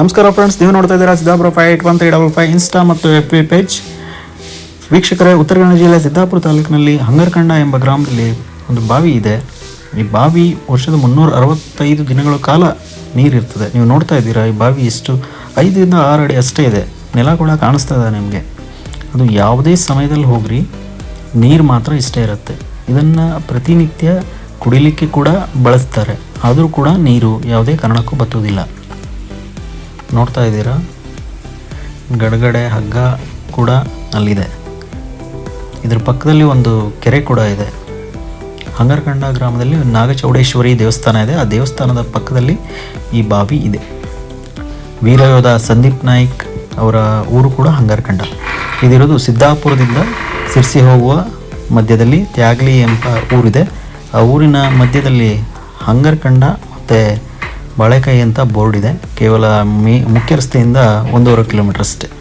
ನಮಸ್ಕಾರ ಫ್ರೆಂಡ್ಸ್ ನೀವು ನೋಡ್ತಾ ಇದ್ದೀರಾ Siddapur five eight one three double five insta ಮತ್ತು ಎಫ್ ಪಿ ಪೇಜ್ ವೀಕ್ಷಕರೇ, ಉತ್ತರ ಕನ್ನಡ ಜಿಲ್ಲೆ ಸಿದ್ದಾಪುರ ತಾಲೂಕಿನಲ್ಲಿ ಹಂಗರ್ಕಂಡ ಎಂಬ ಗ್ರಾಮದಲ್ಲಿ ಒಂದು ಬಾವಿ ಇದೆ. ಈ ಬಾವಿ ವರ್ಷದ ಮುನ್ನೂರ ಅರವತ್ತೈದು ದಿನಗಳ ಕಾಲ ನೀರಿರ್ತದೆ. ನೀವು ನೋಡ್ತಾ ಇದ್ದೀರಾ, ಈ ಬಾವಿ ಎಷ್ಟು ಐದರಿಂದ ಆರು ಅಡಿ ಅಷ್ಟೇ ಇದೆ. ನೆಲ ಕೂಡ ಕಾಣಿಸ್ತಾ ಇದೆ ನಿಮಗೆ. ಅದು ಯಾವುದೇ ಸಮಯದಲ್ಲಿ ಹೋಗ್ರಿ, ನೀರು ಮಾತ್ರ ಇಷ್ಟೇ ಇರುತ್ತೆ. ಇದನ್ನು ಪ್ರತಿನಿತ್ಯ ಕುಡಿಲಿಕ್ಕೆ ಕೂಡ ಬಳಸ್ತಾರೆ. ಆದರೂ ಕೂಡ ನೀರು ಯಾವುದೇ ಕಾರಣಕ್ಕೂ ಬತ್ತೋದಿಲ್ಲ ನೋಡ್ತಾ ಇದ್ದೀರಾ? ಗಡಗಡೆ ಹಗ್ಗ ಕೂಡ ಅಲ್ಲಿದೆ. ಇದರ ಪಕ್ಕದಲ್ಲಿ ಒಂದು ಕೆರೆ ಕೂಡ ಇದೆ. ಹಂಗರಕಂಡ ಗ್ರಾಮದಲ್ಲಿ ನಾಗಚೌಡೇಶ್ವರಿ ದೇವಸ್ಥಾನ ಇದೆ. ಆ ದೇವಸ್ಥಾನದ ಪಕ್ಕದಲ್ಲಿ ಈ ಬಾವಿ ಇದೆ. ವೀರಯೋಧ ಸಂದೀಪ್ ನಾಯ್ಕ್ ಅವರ ಊರು ಕೂಡ ಹಂಗರಕಂಡ. ಇದಿರೋದು ಸಿದ್ದಾಪುರದಿಂದ ಸಿರ್ಸಿ ಹೋಗುವ ಮಧ್ಯದಲ್ಲಿ ತ್ಯಾಗ್ಲಿ ಎಂಬ ಊರಿದೆ. ಆ ಊರಿನ ಮಧ್ಯದಲ್ಲಿ ಹಂಗರಕಂಡ ಮತ್ತು ಬಾಳೆಕಾಯಿ ಅಂತ ಬೋರ್ಡ್ ಇದೆ. ಕೇವಲ ಮೇ ಮುಖ್ಯ ರಸ್ತೆಯಿಂದ ಒಂದೂವರೆ ಕಿಲೋಮೀಟರ್ ಅಷ್ಟೇ.